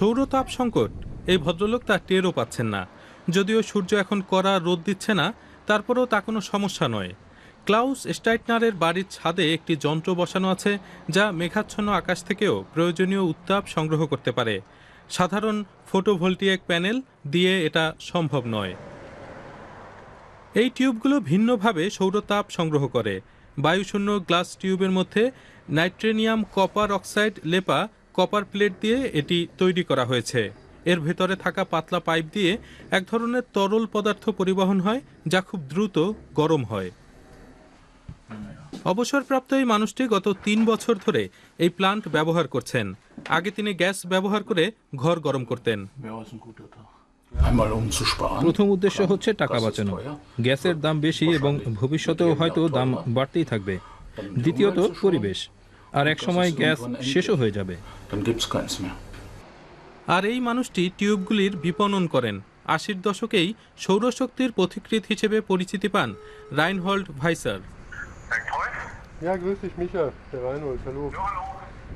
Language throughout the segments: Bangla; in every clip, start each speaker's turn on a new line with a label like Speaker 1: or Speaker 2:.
Speaker 1: সৌরতাপ সংকট। এই ভদ্রলোক তা টেরও পাচ্ছেন না। যদিও সূর্য এখন কড়া রোদ দিচ্ছে না, তারপরেও তা কোনো সমস্যা নয়। ক্লাউস স্টাইটনারের বাড়ির ছাদে একটি যন্ত্র বসানো আছে, যা মেঘাচ্ছন্ন আকাশ থেকেও প্রয়োজনীয় উত্তাপ সংগ্রহ করতে পারে। সাধারণ ফটোভোল্টিক প্যানেল দিয়ে এটা সম্ভব নয়। এই টিউবগুলো ভিন্নভাবে সৌরতাপ সংগ্রহ করে। বায়ুশূন্য গ্লাস টিউবের মধ্যে নাইট্রেনিয়াম কপার অক্সাইড লেপা কপার প্লেট দিয়ে এটি তৈরি করা হয়েছে। এর ভেতরে থাকা পাতলা পাইপ দিয়ে এক ধরনের তরল পদার্থ পরিবহন হয়, যা খুব দ্রুত গরম হয়। অবসরপ্রাপ্ত এই মানুষটি গত তিন বছর ধরে এই প্লান্ট ব্যবহার করছেন। আগে তিনি গ্যাস ব্যবহার করে ঘর গরম করতেন.
Speaker 2: প্রথম উদ্দেশ্য হচ্ছে টাকা বাঁচানো। গ্যাসের দাম বেশি এবং ভবিষ্যতেও হয়তো দাম বাড়তেই থাকবে। দ্বিতীয়ত পরিবেশ। আর এক সময় গ্যাস শেষও হয়ে যাবে.
Speaker 1: আর এই মানুষটি টিউবগুলির বিপণন করেন আশির দশকেই সৌরশক্তির পথিকৃৎ হিসেবে পরিচিতি পান রাইনহল্ড ভাইসার
Speaker 3: Ja, grüß dich, Micha, der Reinhold, hallo.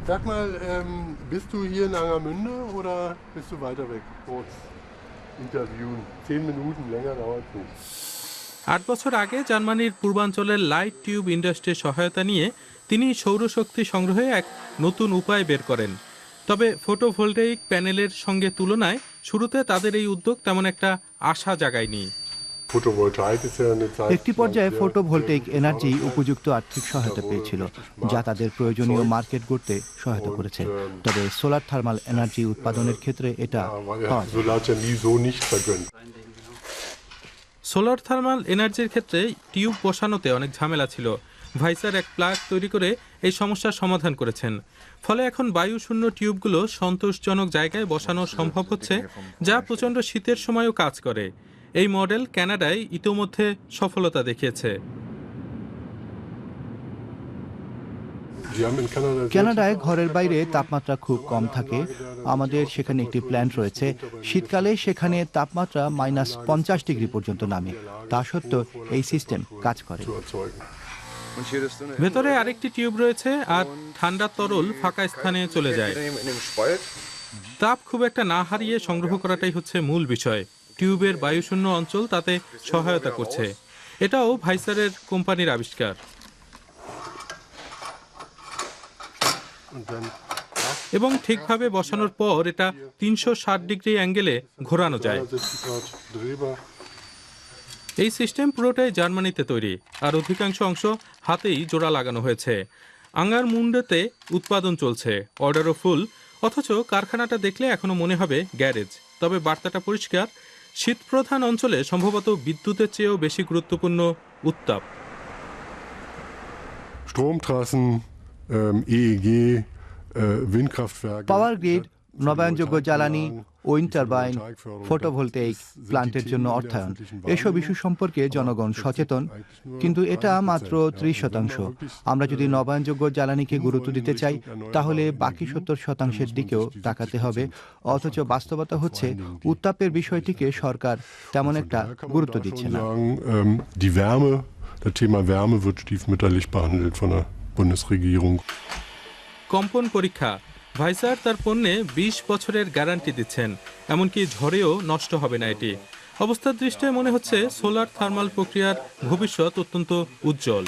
Speaker 3: Sag mal, ähm, bist du hier in Angermünde oder bist du weiter weg? Kurz interviewen. Zehn Minuten, länger dauert es nicht.
Speaker 1: আট বছর আগে জার্মানির পূর্বাঞ্চলের লাইট টিউব ইন্ডাস্ট্রির সহায়তা নিয়ে তিনি সৌরশক্তি সংগ্রহে এক নতুন উপায় বের করেন। তবে ফটোভোল্টাইক প্যানেলের সঙ্গে তুলনায় শুরুতে তাদের এই উদ্যোগ তেমন একটা আশা জাগায়নি.
Speaker 4: একটি পর্যায়ে ফটোভোল্টেইক এনার্জি উপযুক্ত আর্থিক সহায়তা পেয়েছিল যা তাদের প্রয়োজনীয় মার্কেট গড়তে সহায়তা করেছে। তবে সোলার থার্মাল এনার্জি উৎপাদনের ক্ষেত্রে এটা
Speaker 3: Ja, war ja
Speaker 4: পাওয়া যায়
Speaker 3: Solar hat ja nie so nicht vergönnt.
Speaker 1: Solar thermal এনার্জির ক্ষেত্রে টিউব বসানোতে অনেক ঝামেলা ছিল। ভাইসার এক প্লাগ তৈরি করে এই সমস্যার সমাধান করেছেন। ফলে এখন বায়ু শূন্য টিউবগুলো সন্তোষজনক জায়গায় বসানো সম্ভব হচ্ছে, যা প্রচণ্ড শীতের সময়ও কাজ করে। এই মডেল ক্যানাডায় ইতোমধ্যে সফলতা দেখিয়েছে।
Speaker 4: কানাডায় ঘরের বাইরে তাপমাত্রা খুব কম থাকে। আমাদের সেখানে একটি প্ল্যান্ট রয়েছে। শীতকালে সেখানে তাপমাত্রা মাইনাস পঞ্চাশ ডিগ্রি পর্যন্ত নামে। তা সত্ত্বেও এই সিস্টেম কাজ করে।
Speaker 1: ভেতরে আরেকটি টিউব রয়েছে আর ঠান্ডা তরল ফাঁকা স্থানে চলে যায়। তাপ খুব একটা না হারিয়ে সংগ্রহ করাটাই হচ্ছে মূল বিষয়। টিউবের বায়ুশূন্য অঞ্চল তাতে সহায়তা করছে। এটাও ভাইসারের কোম্পানির আবিষ্কার। এবং ঠিকভাবে বসানোর পর এটা তিনশো ষাট ডিগ্রি অ্যাঙ্গেলে ঘোরানো যায়।
Speaker 3: 360 Grad drehbar.
Speaker 1: এই সিস্টেম পুরোটাই জার্মানিতে তৈরি, আর অধিকাংশ অংশ হাতেই জোড়া লাগানো হয়েছে। আঙ্গার মুন্ডেতে উৎপাদন চলছে, অর্ডারও ফুল, অথচ কারখানাটা দেখলে এখনও মনে হবে গ্যারেজ। তবে বার্তাটা পরিষ্কার, শীতপ্রধান অঞ্চলে সম্ভবত বিদ্যুতের চেয়েও বেশি গুরুত্বপূর্ণ উত্তাপ।
Speaker 3: EEG, äh, Windkraftwerke.
Speaker 4: Power grid নবায়নযোগ্য জ্বালানি উইন্ড টারবাইন ফটোভোল্টেইক প্লান্টের জন্য অর্থায়ন। এসব ইস্যু সম্পর্কে জনগণ সচেতন কিন্তু এটা মাত্র ত্রিশ শতাংশ। আমরা যদি নবায়নযোগ্য জ্বালানিকে গুরুত্ব দিতে চাই তাহলে বাকি সত্তর শতাংশের দিকেও তাকাতে হবে। অথচ বাস্তবতা হচ্ছে উত্তাপের বিষয়টিকে সরকার তেমন একটা গুরুত্ব দিচ্ছে না।
Speaker 3: Bundesregierung.
Speaker 1: কম্পন পরীক্ষা। ভাইসার তার পণ্যে বিশ বছরের গ্যারান্টি দিচ্ছেন। এমনকি ঝড়েও নষ্ট হবে না এটি। অবস্থার দৃষ্টে মনে হচ্ছে সোলার থার্মাল প্রক্রিয়ার ভবিষ্যৎ অত্যন্ত উজ্জ্বল।